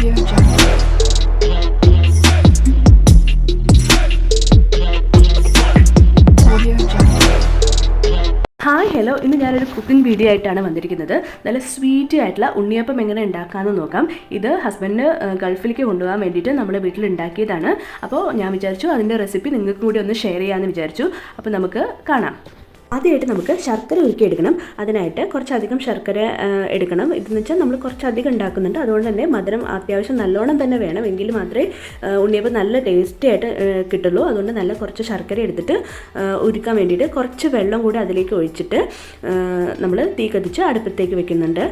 Hi hello ഇന്ന് ഞാനൊരു cooking video ആയിട്ടാണ് വന്നിരിക്കുന്നത്. നല്ല സ്വീറ്റ് ആയിട്ടുള്ള ഉണ്ണിയപ്പം എങ്ങനെ ഉണ്ടാക്കാമെന്ന് നോക്കാം. ഇത് ഹസ്ബൻഡിന് ഗൾഫിലേക്ക് കൊണ്ടുപോകാൻ വേണ്ടിയിട്ട് നമ്മുടെ വീട്ടിൽ ഉണ്ടാക്കിയതാണ്. അപ്പോൾ ഞാൻ വിചാരിച്ചു അതിന്റെ റെസിപ്പി നിങ്ങൾക്കും കൂടി ഒന്ന് ഷെയർ ചെയ്യാമെന്ന് വിചാരിച്ചു. അപ്പോൾ നമുക്ക് കാണാം. ആദ്യമായിട്ട് നമുക്ക് ശർക്കര ഉരുക്കി എടുക്കണം അതിനായിട്ട് കുറച്ചധികം ശർക്കര എടുക്കണം. ഇതെന്ന് വെച്ചാൽ നമ്മൾ കുറച്ചധികം ഉണ്ടാക്കുന്നുണ്ട്. അതുകൊണ്ട് തന്നെ മധുരം അത്യാവശ്യം നല്ലോണം തന്നെ വേണം. എങ്കിൽ മാത്രമേ ഉണ്ണിയപ്പം നല്ല ടേസ്റ്റി ആയിട്ട് കിട്ടുള്ളൂ. അതുകൊണ്ട് നല്ല കുറച്ച് ശർക്കര എടുത്തിട്ട് ഉരുക്കാൻ വേണ്ടിയിട്ട് കുറച്ച് വെള്ളം കൂടി അതിലേക്ക് ഒഴിച്ചിട്ട് നമ്മൾ തീ കത്തിച്ച് അടുപ്പത്തേക്ക് വെക്കുന്നുണ്ട്.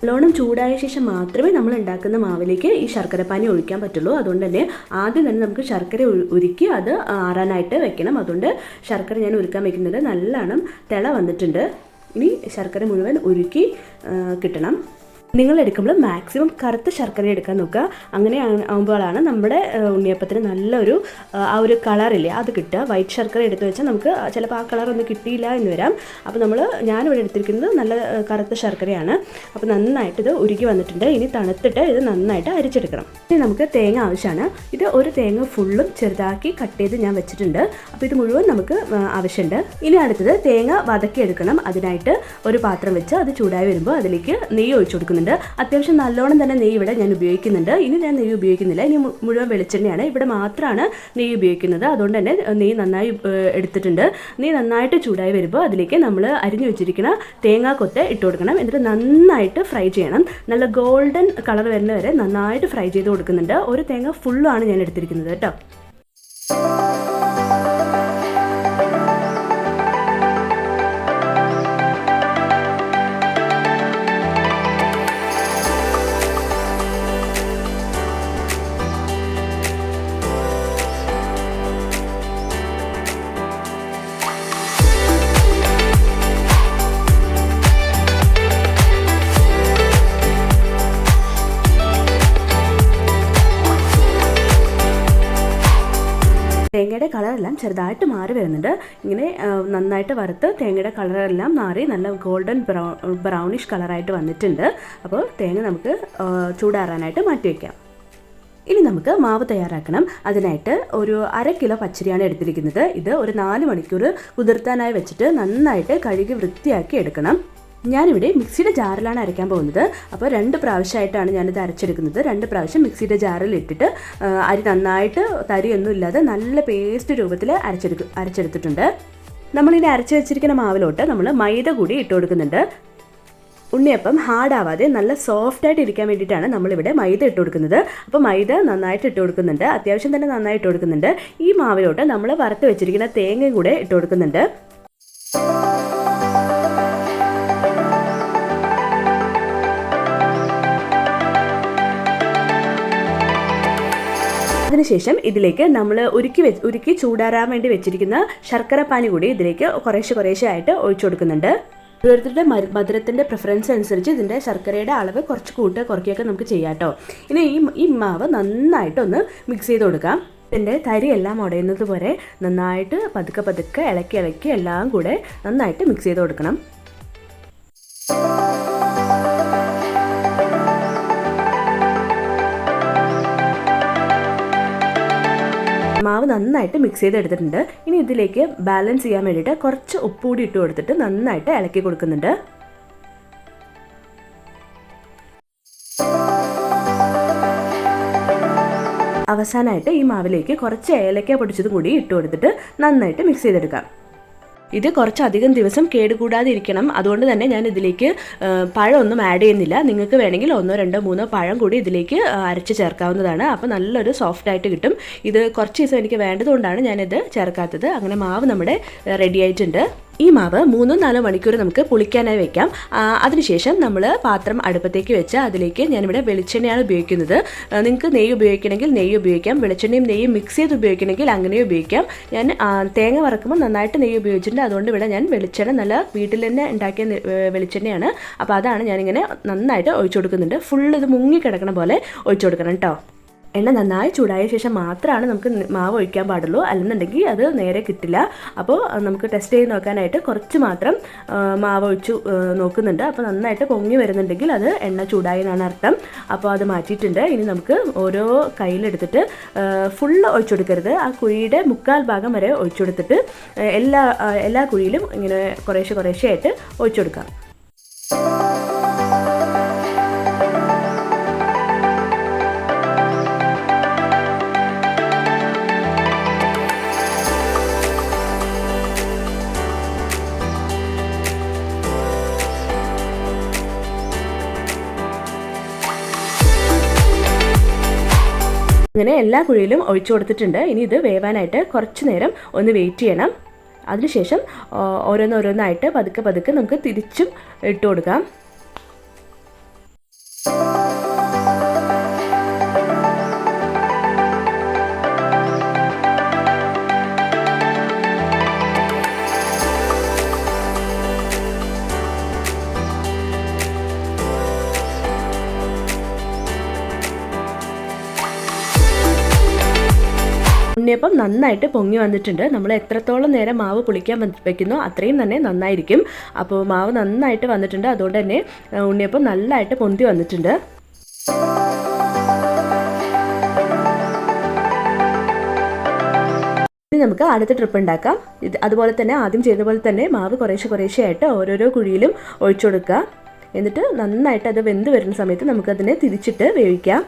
നല്ലോണം ചൂടായ ശേഷം മാത്രമേ നമ്മൾ ഉണ്ടാക്കുന്ന മാവിലേക്ക് ഈ ശർക്കരപ്പാനി ഒഴിക്കാൻ പറ്റുള്ളൂ. അതുകൊണ്ട് തന്നെ ആദ്യം തന്നെ നമുക്ക് ശർക്കര ഉരുക്കി അത് ആറാനായിട്ട് വെക്കണം. അതുകൊണ്ട് ശർക്കര ഞാൻ ഉരുക്കാൻ വെക്കുന്നത് നല്ലോണം തിള വന്നിട്ടുണ്ട്. ഇനി ശർക്കര മുഴുവൻ ഉരുക്കി കിട്ടണം. നിങ്ങൾ എടുക്കുമ്പോൾ മാക്സിമം കറുത്ത ശർക്കര എടുക്കാൻ നോക്കുക. അങ്ങനെ ആകുമ്പോഴാണ് നമ്മുടെ ഉണ്ണിയപ്പത്തിന് നല്ലൊരു ആ, ഒരു കളറില്ലേ അത് കിട്ടുക. വൈറ്റ് ശർക്കര എടുത്തു വെച്ചാൽ നമുക്ക് ചിലപ്പോൾ ആ കളർ ഒന്നും കിട്ടിയില്ല എന്ന് വരാം. അപ്പോൾ നമ്മൾ ഞാനിവിടെ എടുത്തിരിക്കുന്നത് നല്ല കറുത്ത ശർക്കരയാണ്. അപ്പോൾ നന്നായിട്ട് ഇത് ഉരുകി വന്നിട്ടുണ്ട്. ഇനി തണുത്തിട്ട് ഇത് നന്നായിട്ട് അരിച്ചെടുക്കണം. ഇനി നമുക്ക് തേങ്ങ ആവശ്യമാണ്. ഇത് ഒരു തേങ്ങ ഫുള്ളും ചെറുതാക്കി കട്ട് ചെയ്ത് ഞാൻ വെച്ചിട്ടുണ്ട്. അപ്പോൾ ഇത് മുഴുവൻ നമുക്ക് ആവശ്യമുണ്ട്. ഇനി അടുത്തത് തേങ്ങ വതക്കിയെടുക്കണം. അതിനായിട്ട് ഒരു പാത്രം വെച്ച് അത് ചൂടായി വരുമ്പോൾ അതിലേക്ക് നെയ്യ് ഒഴിച്ചു കൊടുക്കുന്നുണ്ട്. അത്യാവശ്യം നല്ലോണം തന്നെ നെയ്യ് ഇവിടെ ഞാൻ ഉപയോഗിക്കുന്നുണ്ട്. ഇനി ഞാൻ നെയ്യ് ഉപയോഗിക്കുന്നില്ല. ഇനി മുഴുവൻ വെളിച്ചെണ്ണയാണ്. ഇവിടെ മാത്രമാണ് നെയ്യ് ഉപയോഗിക്കുന്നത്. അതുകൊണ്ട് തന്നെ നെയ്യ് നന്നായി എടുത്തിട്ടുണ്ട്. നെയ്യ് നന്നായിട്ട് ചൂടായി വരുമ്പോൾ അതിലേക്ക് നമ്മൾ അരിഞ്ഞു വെച്ചിരിക്കുന്ന തേങ്ങാക്കൊത്ത് ഇട്ട് കൊടുക്കണം. എന്നിട്ട് നന്നായിട്ട് ഫ്രൈ ചെയ്യണം. നല്ല ഗോൾഡൻ കളർ വരുന്ന വരെ നന്നായിട്ട് ഫ്രൈ ചെയ്ത് കൊടുക്കുന്നുണ്ട്. ഒരു തേങ്ങ ഫുള്ളുമാണ് ഞാൻ എടുത്തിരിക്കുന്നത് കേട്ടോ. കളറെല്ലാം ചെറുതായിട്ട് മാറി വരുന്നുണ്ട്. ഇങ്ങനെ നന്നായിട്ട് വറുത്ത് തേങ്ങയുടെ കളറെല്ലാം മാറി നല്ല ഗോൾഡൻ ബ്രൗ ബ്രൗണിഷ് കളറായിട്ട് വന്നിട്ടുണ്ട്. അപ്പോൾ തേങ്ങ നമുക്ക് ചൂടാറാനായിട്ട് മാറ്റി വയ്ക്കാം ഇനി നമുക്ക് മാവ് തയ്യാറാക്കണം. അതിനായിട്ട് ഒരു അര കിലോ പച്ചരിയാണ് എടുത്തിരിക്കുന്നത്. ഇത് ഒരു നാല് മണിക്കൂർ കുതിർത്താനായി വെച്ചിട്ട് നന്നായിട്ട് കഴുകി വൃത്തിയാക്കി എടുക്കണം. ഞാനിവിടെ മിക്സിയുടെ ജാറിലാണ് അരയ്ക്കാൻ പോകുന്നത്. അപ്പോൾ രണ്ട് പ്രാവശ്യമായിട്ടാണ് ഞാനിത് അരച്ചെടുക്കുന്നത്. രണ്ട് പ്രാവശ്യം മിക്സിയുടെ ജാറിൽ ഇട്ടിട്ട് അരി നന്നായിട്ട് തരിയൊന്നും ഇല്ലാതെ നല്ല പേസ്റ്റ് രൂപത്തിൽ അരച്ചെടുക്ക അരച്ചെടുത്തിട്ടുണ്ട്. നമ്മളിനി അരച്ച് വെച്ചിരിക്കുന്ന മാവിലോട്ട് നമ്മൾ മൈദ കൂടി ഇട്ട് കൊടുക്കുന്നുണ്ട്. ഉണ്ണിയപ്പം ഹാർഡാവാതെ നല്ല സോഫ്റ്റ് ആയിട്ട് ഇരിക്കാൻ വേണ്ടിയിട്ടാണ് നമ്മളിവിടെ മൈദ ഇട്ട് കൊടുക്കുന്നത്. അപ്പോൾ മൈദ നന്നായിട്ട് ഇട്ട് കൊടുക്കുന്നുണ്ട്. അത്യാവശ്യം തന്നെ നന്നായിട്ട് ഇട്ട് കൊടുക്കുന്നുണ്ട്. ഈ മാവിലോട്ട് നമ്മൾ വറുത്ത് വെച്ചിരിക്കുന്ന തേങ്ങയും കൂടെ ഇട്ട് കൊടുക്കുന്നുണ്ട്. അതിനുശേഷം ഇതിലേക്ക് നമ്മൾ ഉരുക്കി വെ ഉരുക്കി ചൂടാറാൻ വേണ്ടി വെച്ചിരിക്കുന്ന ശർക്കര പാനി കൂടി ഇതിലേക്ക് കുറേശ്ശെ കുറേശ്ശെ ആയിട്ട് ഒഴിച്ചു കൊടുക്കുന്നുണ്ട്. ഓരോരുത്തരുടെ മധുരത്തിന്റെ പ്രിഫറൻസ് അനുസരിച്ച് ഇതിന്റെ ശർക്കരയുടെ അളവ് കുറച്ച് കൂട്ട് കുറയ്ക്കുകയൊക്കെ നമുക്ക് ചെയ്യാം കേട്ടോ ഇനി ഈ ഈ മാവ് നന്നായിട്ടൊന്ന് മിക്സ് ചെയ്ത് കൊടുക്കാം. ഇതിന്റെ തരി എല്ലാം ഉടയുന്നത് പോലെ നന്നായിട്ട് പതുക്കെ പതുക്കെ ഇളക്കി ഇളക്കി എല്ലാം കൂടെ നന്നായിട്ട് മിക്സ് ചെയ്ത് കൊടുക്കണം. നന്നായിട്ട് മിക്സ് ചെയ്ത് എടുത്തിട്ടുണ്ട് ഇനി ഇതിലേക്ക് ബാലൻസ് ചെയ്യാൻ വേണ്ടിയിട്ട് കുറച്ച് ഉപ്പ് കൂടി ഇട്ട് കൊടുത്തിട്ട് നന്നായിട്ട് ഇളക്കി കൊടുക്കുന്നുണ്ട്. അവസാനമായിട്ട് ഈ മാവിലേക്ക് കുറച്ച് ഏലക്ക പൊടിച്ചതും കൂടി ഇട്ട് കൊടുത്തിട്ട് നന്നായിട്ട് മിക്സ് ചെയ്തെടുക്കാം. ഇത് കുറച്ചധികം ദിവസം കേടുകൂടാതെ ഇരിക്കണം അതുകൊണ്ട് തന്നെ ഞാൻ ഇതിലേക്ക് പഴമൊന്നും ആഡ് ചെയ്യുന്നില്ല. നിങ്ങൾക്ക് വേണമെങ്കിൽ ഒന്നോ രണ്ടോ മൂന്നോ പഴം കൂടി ഇതിലേക്ക് അരച്ച് ചേർക്കാവുന്നതാണ്. അപ്പോൾ നല്ലൊരു സോഫ്റ്റ് ആയിട്ട് കിട്ടും. ഇത് കുറച്ച് ദിവസം എനിക്ക് വേണ്ടതുകൊണ്ടാണ് ഞാനിത് ചേർക്കാത്തത്. അങ്ങനെ മാവ് നമ്മുടെ റെഡി ആയിട്ടുണ്ട്. ഈ മാവ് മൂന്നോ നാലോ മണിക്കൂർ നമുക്ക് പുളിക്കാനായി വെക്കാം. അതിനുശേഷം നമ്മൾ പാത്രം അടുപ്പത്തേക്ക് വെച്ച് അതിലേക്ക് ഞാനിവിടെ വെളിച്ചെണ്ണയാണ് ഉപയോഗിക്കുന്നത്. നിങ്ങൾക്ക് നെയ്യ് ഉപയോഗിക്കണമെങ്കിൽ നെയ്യ് ഉപയോഗിക്കാം. വെളിച്ചെണ്ണയും നെയ്യും മിക്സ് ചെയ്ത് ഉപയോഗിക്കണമെങ്കിൽ അങ്ങനെ ഉപയോഗിക്കാം. ഞാൻ തേങ്ങ വറക്കുമ്പോൾ നന്നായിട്ട് നെയ്യ് ഉപയോഗിച്ചിട്ടുണ്ട്. അതുകൊണ്ട് ഇവിടെ ഞാൻ വെളിച്ചെണ്ണ നല്ല വീട്ടിൽ തന്നെ ഉണ്ടാക്കിയ വെളിച്ചെണ്ണയാണ്. അപ്പോൾ അതാണ് ഞാനിങ്ങനെ നന്നായിട്ട് ഒഴിച്ചു കൊടുക്കുന്നുണ്ട്. ഫുൾ ഇത് മുങ്ങി കിടക്കണ പോലെ ഒഴിച്ചു കൊടുക്കണം കേട്ടോ. എണ്ണ നന്നായി ചൂടായ ശേഷം മാത്രമാണ് നമുക്ക് മാവ് ഒഴിക്കാൻ പാടുള്ളൂ. അല്ലെന്നുണ്ടെങ്കിൽ അത് നേരെ കിട്ടില്ല. അപ്പോൾ നമുക്ക് ടെസ്റ്റ് ചെയ്ത് നോക്കാനായിട്ട് കുറച്ച് മാത്രം മാവ് ഒഴിച്ചു നോക്കുന്നുണ്ട്. അപ്പോൾ നന്നായിട്ട് പൊങ്ങി വരുന്നുണ്ടെങ്കിൽ അത് എണ്ണ ചൂടായെന്നാണ് അർത്ഥം. അപ്പോൾ അത് മാറ്റിയിട്ടുണ്ട്. ഇനി നമുക്ക് ഓരോ കയ്യിലെടുത്തിട്ട് ഫുള്ള് ഒഴിച്ചെടുക്കരുത്. ആ കുഴിയുടെ മുക്കാൽ ഭാഗം വരെ ഒഴിച്ചെടുത്തിട്ട് എല്ലാ എല്ലാ കുഴിയിലും ഇങ്ങനെ കുറേശ്ശെ കുറേശ്ശെ ആയിട്ട് ഒഴിച്ചു അങ്ങനെ എല്ലാ കുഴിയിലും ഒഴിച്ചു കൊടുത്തിട്ടുണ്ട്. ഇനി ഇത് വേവാനായിട്ട് കുറച്ച് നേരം ഒന്ന് വെയിറ്റ് ചെയ്യണം. അതിനുശേഷം ഓരോന്നോരോന്നായിട്ട് പതുക്കെ പതുക്കെ നമുക്ക് തിരിച്ചും ഇട്ട് കൊടുക്കാം. ഉണ്ണിയപ്പം നന്നായിട്ട് പൊങ്ങി വന്നിട്ടുണ്ട്. നമ്മൾ എത്രത്തോളം നേരം മാവ് പുളിക്കാൻ വെക്കുന്നോ അത്രയും തന്നെ നന്നായിരിക്കും. അപ്പോൾ മാവ് നന്നായിട്ട് വന്നിട്ടുണ്ട്. അതുകൊണ്ട് തന്നെ ഉണ്ണിയപ്പം നല്ലതായിട്ട് പൊന്തി വന്നിട്ടുണ്ട്. ഇനി നമുക്ക് അടുത്ത ട്രിപ്പ് ഉണ്ടാക്കാം. ഇത് അതുപോലെ തന്നെ ആദ്യം ചെയ്ത പോലെ തന്നെ മാവ് കുറേശ്ശെ കുറേശ്ശെ ആയിട്ട് ഓരോരോ കുഴിയിലും ഒഴിച്ചു കൊടുക്കുക. എന്നിട്ട് നന്നായിട്ട് അത് വെന്ത് വരുന്ന സമയത്ത് നമുക്കതിനെ തിരിച്ചിട്ട് വേവിക്കാം.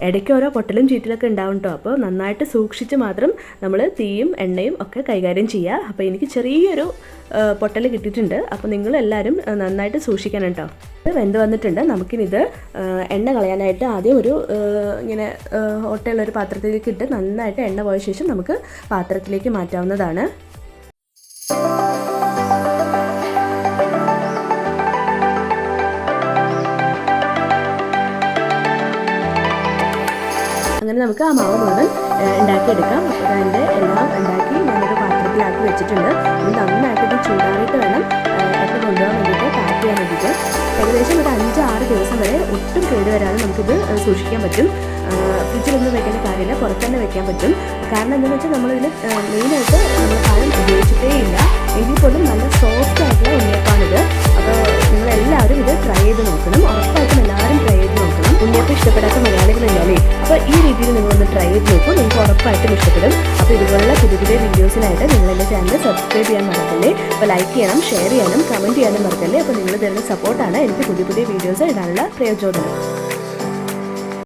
ഇടയ്ക്ക് ഓരോ പൊട്ടലും ചീറ്റലൊക്കെ ഉണ്ടാവും കേട്ടോ അപ്പോൾ നന്നായിട്ട് സൂക്ഷിച്ച് മാത്രം നമ്മൾ തീയും എണ്ണയും ഒക്കെ കൈകാര്യം ചെയ്യുക. അപ്പോൾ എനിക്ക് ചെറിയൊരു പൊട്ടൽ കിട്ടിയിട്ടുണ്ട്. അപ്പോൾ നിങ്ങൾ എല്ലാവരും നന്നായിട്ട് സൂക്ഷിക്കണം കേട്ടോ ഇത് വെന്ത് വന്നിട്ടുണ്ട്. നമുക്കിനിത് എണ്ണ കളയാനായിട്ട് ആദ്യം ഒരു ഇങ്ങനെ ആ, ഓട്ടയുള്ള ഒരു പാത്രത്തിലേക്ക് ഇട്ട് നന്നായിട്ട് എണ്ണ പോയ ശേഷം നമുക്ക് പാത്രത്തിലേക്ക് മാറ്റാവുന്നതാണ്. അങ്ങനെ നമുക്ക് ആ മാവ് മുഴുവൻ ഉണ്ടാക്കിയെടുക്കാം. അപ്പോൾ അതിന്റെ എല്ലാം ഉണ്ടാക്കി ഞാനൊരു പാത്രത്തിലാക്കി വെച്ചിട്ടുണ്ട്. അത് നന്നായിട്ട് ചൂടാറിയിട്ട് വേണം അത് കൊണ്ടുപോകാൻ വേണ്ടിയിട്ട് പാക്ക് ചെയ്യാൻ വേണ്ടിയിട്ട്. ഏകദേശം ഒരു അഞ്ച് ആറ് ദിവസം വരെ ഒട്ടും കേടുവരാതെ നമുക്കിത് സൂക്ഷിക്കാൻ പറ്റും. ഫ്രിഡ്ജിലൊന്നും വെക്കേണ്ട കാര്യമില്ല പുറത്ത് തന്നെ വെക്കാൻ പറ്റും. കാരണം എന്താണെന്ന് വെച്ചാൽ നമ്മളിതിൽ മെയിനായിട്ട് നമ്മൾ പഴം ഉപയോഗിച്ചിട്ടേ ഇല്ല. എങ്കിൽ പോലും നല്ല സോഫ്റ്റ് ആയിട്ടുള്ള ഉണ്ണിയപ്പാണിത് അപ്പോൾ നിങ്ങളെല്ലാവരും ഇത് ട്രൈ ചെയ്ത് നോക്കണം. ഉറപ്പായിട്ടും എല്ലാവരും ട്രൈ ചെയ്ത് നോക്കണം. ഉണ്ണിയപ്പം ഇഷ്ടപ്പെടാത്ത മലയാളികളില്ലല്ലേ അപ്പോൾ ഈ രീതിയിൽ നിങ്ങൾ ഒന്ന് ട്രൈ ചെയ്ത് നോക്കൂ. നിങ്ങൾക്ക് ഉറപ്പായിട്ടും ഇഷ്ടപ്പെടും. അപ്പോൾ ഇതുപോലുള്ള പുതിയ പുതിയ വീഡിയോസിനായിട്ട് നിങ്ങൾ എന്റെ ചാനൽ സബ്സ്ക്രൈബ് ചെയ്യാൻ മറക്കല്ലേ? അപ്പോൾ ലൈക്ക് ചെയ്യണം ഷെയർ ചെയ്യാനും കമന്റ് ചെയ്യാനും മറക്കല്ലേ? അപ്പോൾ നിങ്ങൾ തരുന്ന സപ്പോർട്ടാണ് എനിക്ക് പുതിയ പുതിയ വീഡിയോസ് ഇടാനുള്ള പ്രയോജനം.